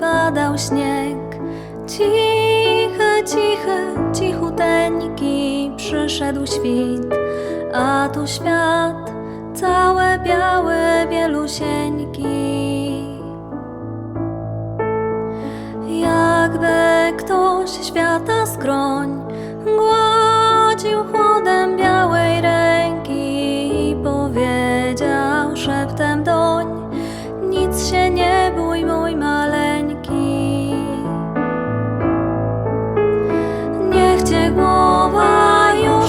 padał śnieg. Cichy, cichy, cichuteńki przyszedł świt, a tu świat całe biały, bielusieńki. Jakby ktoś świata skroń gładził chłodem białej ręki i powiedział szeptem doń: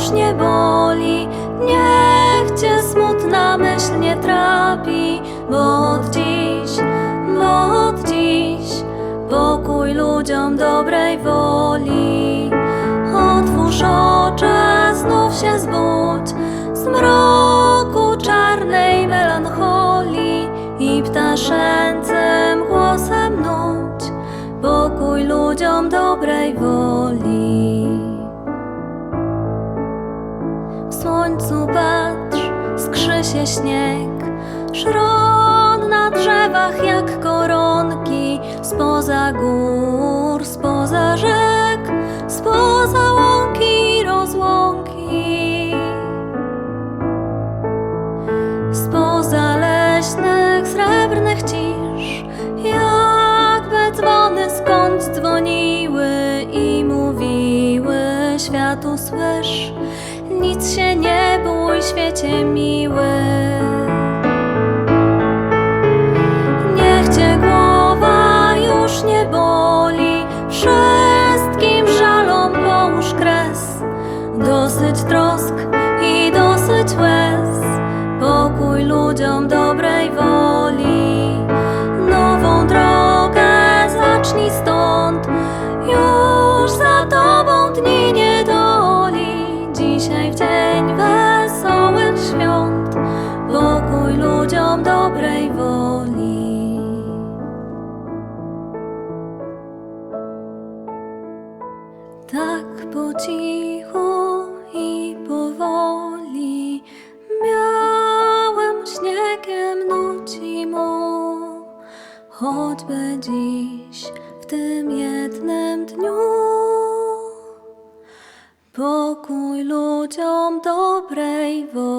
już nie boli, niech cię smutna myśl nie trapi, bo od dziś, bo od dziś pokój ludziom dobrej woli. Otwórz oczy, znów się zbudź z mroku czarnej melancholii i ptaszęcym głosem nuć pokój ludziom dobrej woli. Słońcu patrz, skrzy się śnieg, szron na drzewach jak koronki, spoza gór, spoza rzek, spoza łąki rozłąki. Spoza leśnych, srebrnych cisz, jakby dzwony skąd dzwoniły i mówiły światu słysz, nic się nie bój, świecie miły. Ludziom dobrej woli. Tak po cichu i powoli białym śniegiem nuci mu, choćby dziś w tym jednym dniu pokój ludziom dobrej woli.